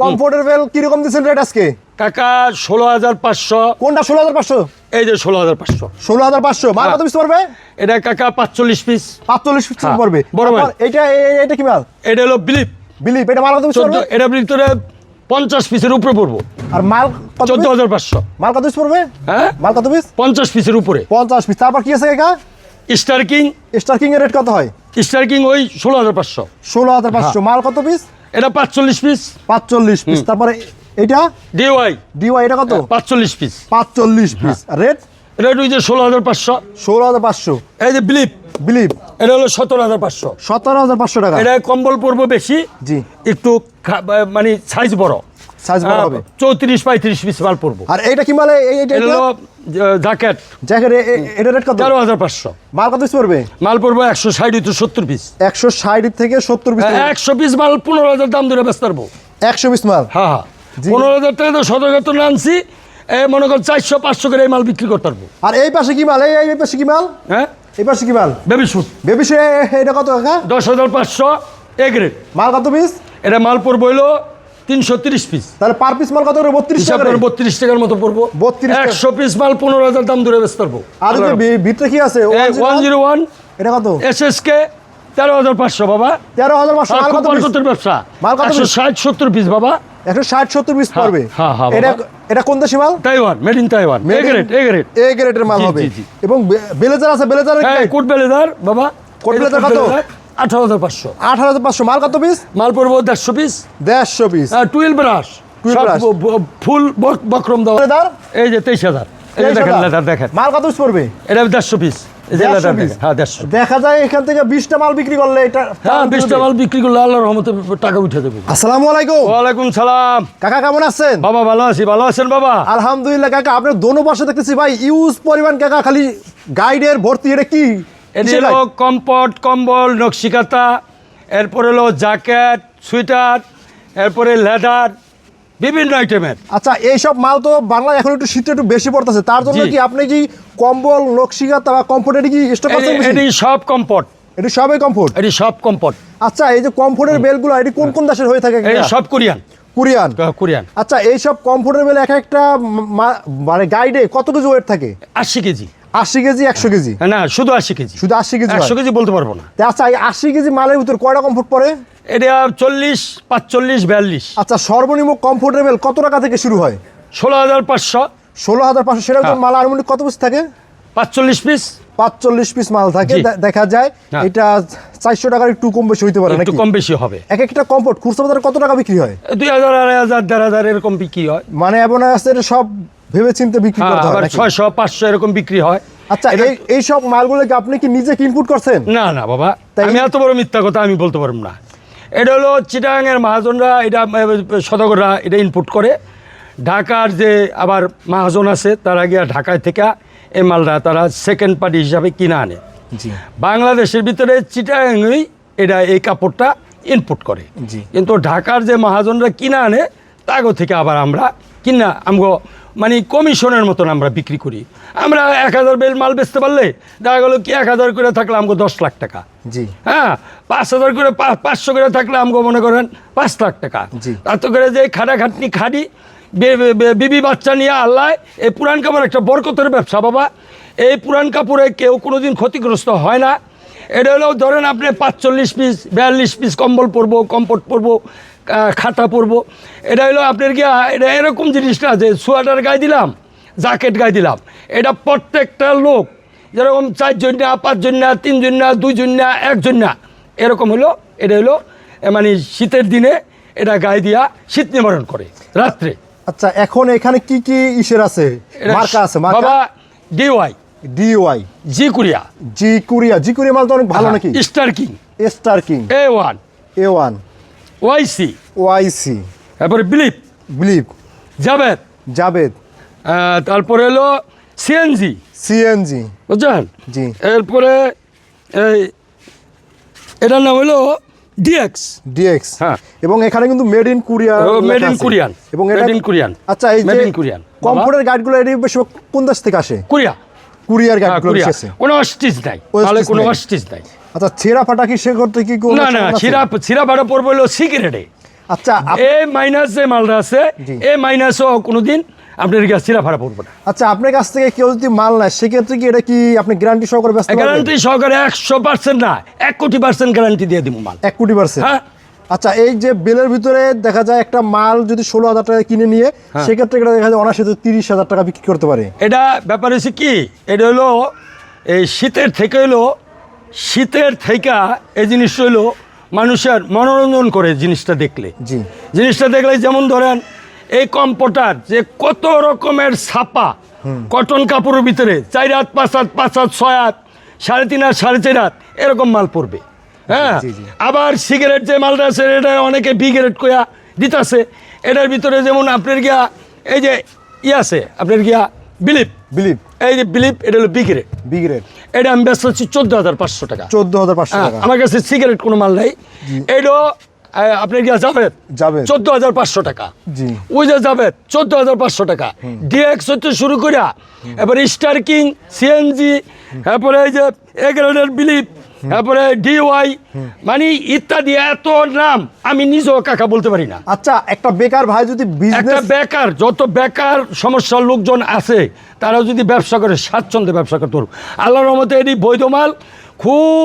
Comfortable কীরকম দিচ্ছেন rate আজকে? কাকা ষোলো হাজার পাঁচশো। কোনটা ষোলো হাজার পাঁচশো? এই যে ষোলো হাজার পাঁচশো। ষোলো হাজার পাঁচশো। মাল। কত পিস পড়বে? এটা কাকা পাঁচচল্লিশ পিস পাঁচচল্লিশ পিস হ্যাঁ, পড়বে। বড় মাল। এটা এটা কি মাল? এটা হলো বিলিপ বিলিপ এটা মাল কত পিস পড়বে? এটা ভিতরে পঞ্চাশ পিসের উপরে পড়ব। আর মাল চোদ্দ হাজার পাঁচশো। মাল কত পিস পড়বে? হ্যাঁ? মাল কত পিস পঞ্চাশ পিসের উপরে। পঞ্চাশ পিস তারপর কি আছে একা স্টার কিং স্টার কিং এর রেট কত হয়? স্টার কিং ওই ষোলো হাজার পাঁচশো। ষোলো হাজার পাঁচশো। মাল কত পিস এটা পাঁচচল্লিশ পিস পাঁচচল্লিশ পিস তারপরে এটা? ডিওয়াই ডিওয়াই এটা কত? পাঁচচল্লিশ পিস পাঁচচল্লিশ পিস রেট এটা ওই যে ষোলো হাজার পাঁচশো। ষোলো হাজার পাঁচশো। এই যে বিলিপ বিলিপ এটা হলো সতেরো হাজার পাঁচশো। সতেরো হাজার পাঁচশো টাকা। এটা কম্বল পড়ব বেশি। জি। একটু মানে সাইজ বড়। সাইজ বড় হবে। চৌত্রিশ পঁয়ত্রিশ পিস মাল পড়ব আর এইটা কি মালে? এই- এটা হলো জ্যাকেট। জ্যাকেট এটা রেট কত? তেরো হাজার পাঁচশো। মাল কত পিস পড়বে? মাল পড়ব একশো ষাট তো সত্তর পিস। একশো ষাট থেকে সত্তর পিস একশো পিস মাল পনেরো হাজার দাম ধরে ব্যস্ত পারব। একশো পিস মাল? হ্যাঁ হ্যাঁ। জি। পনেরো হাজার টাকা তো সদর তো আনছি এ মনে কর চারশো পাঁচশো করে এই মাল বিক্রি করতে পারব। আর এই পাশে কি মাল? এই এই পাশে কি মাল? হ্যাঁ? এই পাশে কি মাল? বেবি শুট বেবি সে এটা কত টাকা দশ হাজার পাঁচশো এ গ্রেড মাল কত পিস? এটা মাল পড়ব হলো তিনশো তিরিশ পিস তাহলে পার পিস মাল কত করে? বত্রিশ টাকা? বত্রিশ টাকার মতো পড়ব। 32 টাকা। একশো পিস মাল পনেরো হাজার দাম ধরে ব্যস্ত পারব আর ভিতরে কি আছে? ওয়ান জিরো ওয়ান এটা কত? এস এস কে তেরো হাজার পাঁচশো বাবা। তেরো হাজার পাঁচশো মাল কত বরকতের ব্যবসা? মাল কত ষাট সত্তর পিস বাবা। একশো ষাট সত্তর পিস হ্যাঁ, পড়বে। হ্যাঁ, হ্যাঁ, এটা এটা কোন দেশি মাল? Taiwan made in Taiwan A grade A grade A গ্রেডের মাল হবে। এবং বেলেজার আছে বেলেজার কোট বেলেদার বাবা। কোট কোট কত? আঠারো হাজার পাঁচশো। আঠারো হাজার পাঁচশো। মাল কত পিস মাল পড়ব দেড়শো পিস দেড়শো পিস টুয়েলভ ব্রাশ ফুল বক- বক্রম লেদার এই যে তেইশ হাজার। এই দেখেন মাল কত পিস পড়বে? এটা দেড়শো পিস এই যে 150 লেদার piece? দেখেন হ্যাঁ দেখা যায় এখান থেকে বিশটা মাল বিক্রি করলে এটা হ্যাঁ বিশটা মাল বিক্রি করলে আল্লাহর রহমতে টাকা উঠে দেবো। আসসালামু আলাইকুম। ওয়ালাইকুম সালাম। কাকা কেমন আছেন? বাবা ভালো আছি। ভালো আছেন বাবা? আলহামদুলিল্লাহ কাকা আপনার দোনো পাশে দেখতেছি ভাই ইউজ পরিমাণ কাকা খালি গাইডের ভর্তি এটা কি? এটি হলো? কম্পট কম্বল নকশিকাতা এরপরে হলো জ্যাকেট সুইটার এরপরে লেদার বিভিন্ন আইটেমের আচ্ছা এইসব মাল তো বাংলায় এখন একটু শীত একটু বেশি পড়তেছে। তার জন্য কি আপনি কি কম্বল নকশিকাতা বা কমফোর্ট এটি কি স্টক এটি- সব কম্পট এটি সবই কমফোর্ট এটি সব কম্পট আচ্ছা এই যে কমফোর্টের বেলগুলো এটি কোন কোন দেশের হয়ে থাকে সব কোরিয়ান। কোরিয়ান। কোরিয়ান। আচ্ছা এইসব কমফোর্টের বেল এক একটা মানে গাইডে কত কেজি ওয়েট থাকে? আশি কেজি। আশি কেজি একশো কেজি? না শুধু আশি কেজি। শুধু আশি কেজি একশো কেজি বলতে পারব না। আচ্ছা এই আশি কেজি মালের ভিতর কয়টা কমফোর্ট পড়ে? এটা চল্লিশ পাঁচচল্লিশ বিয়াল্লিশ। আচ্ছা সর্বনিম্ন কমফোর্টেবল কত টাকা থেকে শুরু হয়? ষোলো হাজার পাঁচশো। ষোলো হাজার পাঁচশো সেটা হ্যাঁ। মাল আনুমানিক কত পিস থাকে? পাঁচচল্লিশ পিস। পাঁচচল্লিশ পিস মাল থাকে দেখা যায় হ্যাঁ। এটা চারশো টাকার একটু কম বেশি হইতে পারে একটু কম বেশি হবে। এক একটা কমফোর্ট খুচরা বাজারে কত টাকা বিক্রি হয়? দুই হাজার আড়াই হাজার দেড় হাজার এরকম বিক্রি হয়। মানে এমন আছে সব ভেবে চিন্তে বিক্রি হ্যাঁ করতে হয় আবার নাকি? ছয়শো পাঁচশো এরকম বিক্রি হয়। আচ্ছা এই এই সব মালগুলো কি আপনি কি নিজে ইনপুট করছেন? না না বাবা। আমি এত বড় মিথ্যা কথা আমি বলতে পারব না। এটা হলো চিটাগাংয়ের মহাজনরা এটা সদগররা এটা ইনপুট করে। ঢাকার যে আবার মহাজন আছে তারা গিয়া ঢাকায় থেকে এই মালটা তারা সেকেন্ড পার্টি হিসাবে কিনে আনে। বাংলাদেশের ভিতরে চিটাগাংই এটা এই কাপড়টা ইনপুট করে। জি। কিন্তু ঢাকার যে মহাজনরা কিনে আনে তাগো থেকে আবার আমরা কিনা আমগো মানে কমিশনের মতন আমরা বিক্রি করি। আমরা এক হাজার বেল মাল বেচতে পারলে দেখা গেলো কি এক হাজার করে থাকলে আমগো দশ লাখ টাকা। জি। হ্যাঁ পাঁচ হাজার করে পাঁচশো করে থাকলে আমাকে মনে করেন পাঁচ লাখ টাকা। জি। তাতে করে যে খাটাখাটনি খাটি বিবি বাচ্চা নিয়ে আল্লাহ এই পুরান কাপড় একটা বরকতের ব্যবসা বাবা। এই পুরান কাপড়ে কেউ কোনোদিন ক্ষতিগ্রস্ত হয় না। এটা হলো ধরেন আপনি পাঁচচল্লিশ পিস বিয়াল্লিশ পিস কম্বল পরবো কম্পট পরবো খাতা পরবো এটা হলো আপনার কি এটা এরকম জিনিসটা আছে সোয়াটার গায়ে দিলাম জ্যাকেট গায়ে দিলাম। এটা প্রত্যেকটা লোক যেরকম চারজন না পাঁচজন না তিনজন না দুইজন না একজন না এরকম হলো এটা হলো মানে শীতের দিনে এটা গায়ে দিয়া শীত নিবারণ করে রাত্রে। আচ্ছা এখন এখানে কি কি ইসের আছে? মার্কা আছে বাবা ডিওয়াই ডিওয়াই জি কুরিয়া জি কুরিয়া জি কুরিয়া মাল তো অনেক ভালো নাকি? Star king star king A one A one YC. YC. তারপরে বিলিপ। বিলিপ। জাভেদ জাবেদ। তারপরে হলো সিএনজি। সিএনজি। বুঝছেন? জি। এরপরে এই এটার নাম হলো ডিএক্স। ডিএক্স। হ্যাঁ। এবং এখানে কিন্তু made in Korea made in Korean. এবং মেড ইন কোরিয়ান। আচ্ছা এই মেড ইন কোরিয়ান। কম্পিউটার গাইডগুলো এটি বেশি কোন দেশ থেকে আসে? কোরিয়া। কুরিয়ার হ্যাঁ, গাইডগুলো এসেছে কোনো অস্টিচ নাই। তাহলে কোনো নাই। অস্টিচ নাই। আচ্ছা ছেঁড়া ফাটা কি সে করতে কি কোনো না না আছে? সিরা সিরা পড়বে হলো সিগারেটে। আচ্ছা এ মাইনাস যে মালটা আছে। এ মাইনাসও কোনোদিন আপনার গ্যাস চিরা ভাড়া পড়বে না। আচ্ছা আপনার কাছ থেকে কেউ যদি মাল নেয় সেক্ষেত্রে কি এটা কি আপনি গ্যারান্টি সহকারে ব্যস্ত গ্যারান্টি সহকারে একশো পার্সেন্ট না এক কোটি পার্সেন্ট গ্যারান্টি দিয়ে দিব মাল। এক কোটি পার্সেন্ট হ্যাঁ। আচ্ছা এই যে বিলের ভিতরে দেখা যায় একটা মাল যদি ষোলো হাজার টাকা কিনে নিয়ে হ্যাঁ। সেক্ষেত্রে এটা দেখা যায় অনার্সে তিরিশ হাজার টাকা বিক্রি করতে পারে। এটা ব্যাপার হচ্ছে কি এটা হলো এই শীতের থেকে হলো শীতের থেকে এই জিনিসটা হলো মানুষের মনোরঞ্জন করে জিনিসটা দেখলে। জি। জিনিসটা দেখলে যেমন ধরেন এই কম্পোটার যে কত রকমের ছাপা কটন কাপড়ের ভিতরে চার হাত পাঁচ হাত পাঁচ হাত ছয় হাত সাড়ে তিন হাত সাড়ে চার হাত এরকম মাল পড়বে। হ্যাঁ। আবার সিগারেট যে মালটা আছে এটা অনেকে বিগারেট কয়া দিতাছে। এটার ভিতরে যেমন আপনার গিয়া এই যে ই আছে আপনার গিয়া বিলিপ বিলিভ এই যে বিলিপ এটা হলো বিগ্রেড বিগ রেট এটা আমি ব্যস্ত হচ্ছি চোদ্দ হাজার পাঁচশো টাকা। চোদ্দ হাজার পাঁচশো হ্যাঁ, টাকা। আমার কাছে সিগারেট কোনো মাল নাই। আহ, আপনার গিয়া যাবে যাবে চোদ্দ হাজার পাঁচশো টাকা। জি। ওই যে যাবে চোদ্দ হাজার পাঁচশো টাকা। ডিএক্স হচ্ছে শুরু করিয়া এবার স্টার কিং সিএনজি তারপরে এই যে এগারোটার বিলিপ তারপরে ডিওয়াই মানে ইত্যাদি এত নাম আমি নিজেও কাকা বলতে পারি না। আচ্ছা একটা বেকার ভাই যদি একটা বেকার যত বেকার সমস্যার লোকজন আছে তারা যদি ব্যবসা করে স্বাচ্ছন্দ্যে ব্যবসা করতে পারবে। আল্লাহর রহমতে এটি বৈধ মাল খুব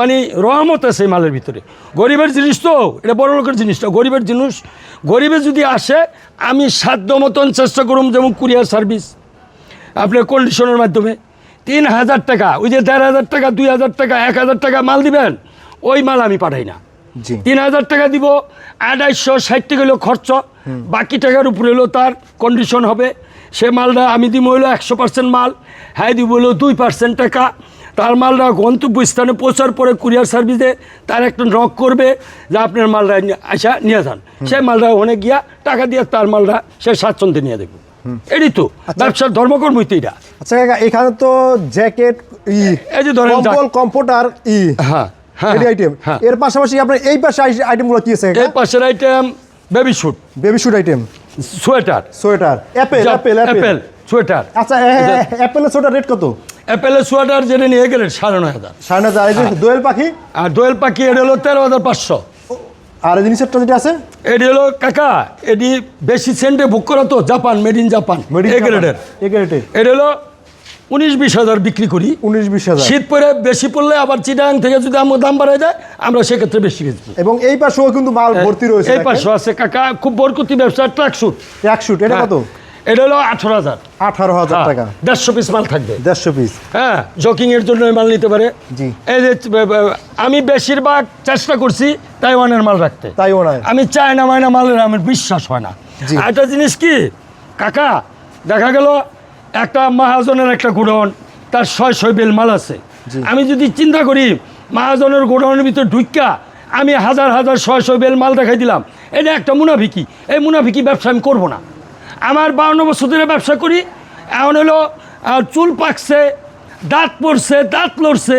মানে রহমত আছে এই মালের ভিতরে। গরিবের জিনিস তো এটা বড় লোকের জিনিস তো গরিবের জিনিস। গরিবে যদি আসে আমি সাধ্য মতন চেষ্টা করুম যেমন কুরিয়ার সার্ভিস আপনার কন্ডিশনের মাধ্যমে। তিন হাজার টাকা ওই যে দেড় হাজার টাকা দুই হাজার টাকা এক হাজার টাকা মাল দিবেন ওই মাল আমি পাঠাই না। তিন হাজার টাকা দিব আড়াইশো ষাট টাকা হলো খরচ বাকি টাকার উপরে হলো তার কন্ডিশন হবে। সে মালটা আমি দিব হলো একশো পার্সেন্ট মাল হ্যাঁ দিব হলো দুই পার্সেন্ট টাকা। তার মালটা গন্তব্য স্থানে পৌঁছার পরে কুরিয়ার সার্ভিসে তার একটা নক করবে যে আপনার মালটা আসা নিয়ে যান। সে মালটা ওখানে গিয়া টাকা দিয়ে তার মালটা সে স্বাচ্ছন্দ্যে নিয়ে দেবে এটাই তো ব্যবসার ধর্মকর্মই তো এটা। আচ্ছা এখানে তো জ্যাকেট ই এই যে ধরেন কম্পিউটার ই হ্যাঁ হ্যাঁ আইটেম হ্যাঁ। এর পাশাপাশি আপনার এই পাশে আইটেমগুলো কি আছে এই পাশের item baby suit baby suit item sweater. Sweater. Apple apple apple sweater. আচ্ছা অ্যাপেলের সোয়েটার রেট কত? অ্যাপেলের সোয়েটার যেটা নিয়ে গেলেন সাড়ে নয় হাজার। সাড়ে নয় হাজার। এই যে দোয়েল পাখি? আর দোয়েল পাখি এটা হলো তেরো হাজার পাঁচশো। আর এই জিনিসেরটা যেটা আছে? এটি হলো কাকা এটি বেশি সেন্টে বুক করা তো Japan made in Japan A গ্রেডের এ গ্রেডের এটা হলো উনিশ বিশ হাজার বিক্রি করি। উনিশ বিশ হাজার। শীত পরে বেশি পড়লে আবার চিটাং থেকে যদি আমার দাম বাড়ায় যায় আমরা সেক্ষেত্রে বেশি বেচবো। এবং এই পাশেও কিন্তু মাল ভর্তি রয়েছে এই পাঁচশো আছে কাকা খুব বরকতি ব্যবসা ট্রাক শুট। এক শুট এটা কত? এটা হলো আঠারো হাজার। আঠারো হাজার টাকা। দেড়শো পিস মাল থাকবে। দেড়শো পিস। হ্যাঁ জকিং এর জন্য মাল নিতে পারে। জি। এই যে আমি বেশিরভাগ চেষ্টা করছি তাইওয়ানের মাল রাখতে। তাইও নয় আমি চায়না মায়না মালের আমার বিশ্বাস হয় না। একটা জিনিস কি? কাকা দেখা গেল একটা মহাজনের একটা গোডাউন তার ছয় ছয় বেল মাল আছে। আমি যদি চিন্তা করি মহাজনের গোডাউনের ভিতরে ঢুকা আমি হাজার হাজার ছয় ছয় বেল মাল দেখাই দিলাম এটা একটা মুনাফিকি। এই মুনাফিকি ব্যবসা আমি করব না। আমার বাউন্ন বছর ধরে ব্যবসা করি এমন হলো চুল পাকছে দাঁত পড়ছে দাঁত লড়ছে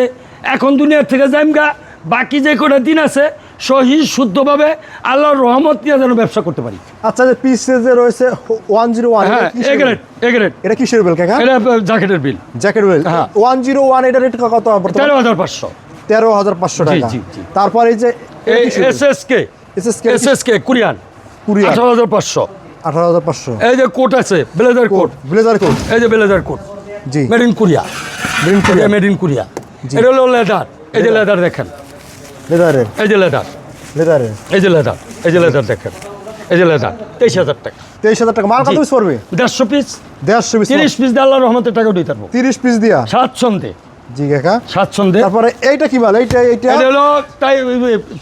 এখন দুনিয়ার থেকে যাইমগা বাকি যে কটা দিন আছে সহি শুদ্ধভাবে আল্লাহর রহমত নিয়ে যেন ব্যবসা করতে পারি। আচ্ছা যে পিস যে রয়েছে ওয়ান জিরো ওয়ান হ্যাঁ এগ্রেড এটা কিসের বেল কাকা? এটা জ্যাকেটের বিল জ্যাকেট বেল হ্যাঁ। ওয়ান জিরো ওয়ান এটা রেট কত তেরো হাজার পাঁচশো। তেরো হাজার পাঁচশো টাকা। তারপর এই যে এই S S K SSK S S K Korean. Korean. আঠারো হাজার পাঁচশো। আঠারো হাজার পাঁচশো। এই যে কোট আছে ব্লেজার কোট ব্লেজার কোট। এই যে blazer coat. G. Made in Korea green Korea made in Korea এটা হলো লেদার এই যে লেদার দেখেন। লেদারের এই যে লেদার। লেদারের এই যে লেদার এই যে লেদার দেখেন। এই যে লেদার তেইশ হাজার টাকা। তেইশ হাজার টাকা। মাল কত পিস পড়বে? দেড়শো পিস। দেড়শো পিস তিরিশ পিস দিয়ে আল্লাহ রহমতের টাকা দিতে পারব তিরিশ পিস দিয়া? স্বাচ্ছন্দ্যে জি কাকা। স্বাচ্ছন্দ্যে তারপরে এইটা কি মাল এইটা এইটা এটা হলো তাই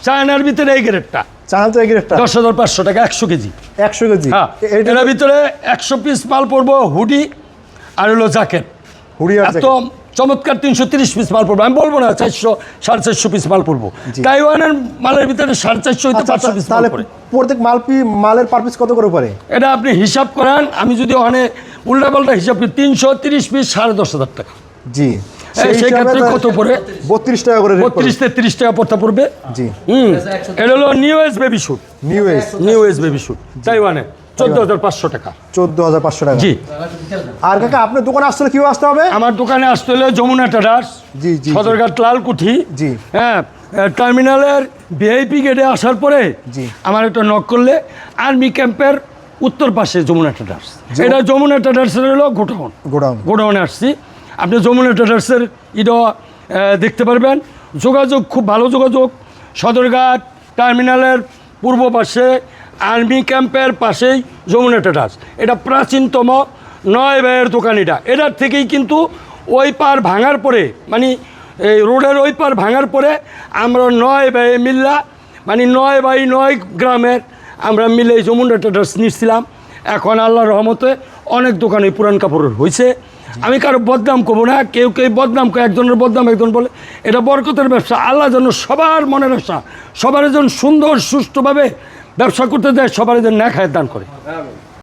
চায়নার ভিতরে এই গ্রেডটা। চানাল তো এগ্রেটটা দশ হাজার পাঁচশো টাকা একশো কেজি। একশো কেজি। হ্যাঁ এটার ভিতরে একশো পিস মাল পড়ব হুডি আর হলো জ্যাকেট। হুড়িয়ার এত চমৎকার তিনশো তিরিশ পিস মাল পড়ব। আমি বলব না চারশো সাড়ে চারশো পিস মাল পড়ব। তাইওয়ানের মালের ভিতরে সাড়ে চারশো হইতে আচ্ছা, পাঁচশো পিস মাল পড়ে। প্রত্যেক মাল পি মালের পার পিস কত করে পড়ে? এটা আপনি হিসাব করেন আমি যদি ওখানে উল্টা পাল্টা হিসাব করি তিনশো তিরিশ পিস সাড়ে দশ হাজার টাকা। জি। এই সেই ক্ষেত্রে কত পড়ে? বত্রিশ টাকা করে বত্রিশ তেত্রিশ টাকা পড়তে পড়বে। জি। হুম এটা হলো new age baby suit new S new age baby suit তাইওয়ানে চোদ্দ হাজার পাঁচশো টাকা। চোদ্দ হাজার পাঁচশো টাকা। জি। আর কাকা আপনার দোকানে কিউ আসতে হবে? আমার দোকানে আসতে হলে যমুনা জি, জি। সদরঘাট লালকুঠি জি। হ্যাঁ টার্মিনালের ভিআইপি গেটে আসার পরে জি। আমার একটা নক করলে আর্মি ক্যাম্পের উত্তর পাশে যমুনা ট্রেডার্স এটা যমুনা ট্রেডার্সের হলো গোটাউন গোডাউন। গোডাউনে আসছি। আপনি যমুনা ট্রেডার্সের ইটা দেখতে পারবেন। যোগাযোগ খুব ভালো যোগাযোগ। সদরঘাট টার্মিনালের পূর্ব পাশে আর্মি ক্যাম্পের পাশেই যমুনা ট্রেডার্স এটা প্রাচীনতম নয় ব্যয়ের দোকান এটা। এটার থেকেই কিন্তু ওই পার ভাঙার পরে মানে এই রোডের ওই পার ভাঙার পরে আমরা নয় ব্যয়ে মিল্লা মানে নয় বাই নয় গ্রামের আমরা মিলে যমুনা ট্রেডার্স নিচ্ছিলাম। এখন আল্লাহর রহমতে অনেক দোকানে পুরান কাপড়ের হয়েছে আমি কারও বদনাম করব না, কেউ কেউ বদনাম করে, একজনের বদনাম, একজন বলে, এটা বরকতের ব্যবসা। আল্লাহ যেন সবার মনের ব্যবসা সবার যেন সুন্দর, সুষ্ঠুভাবে ব্যবসা করতে দেয় সবার এদের ন্যাক হায়ের দান করে।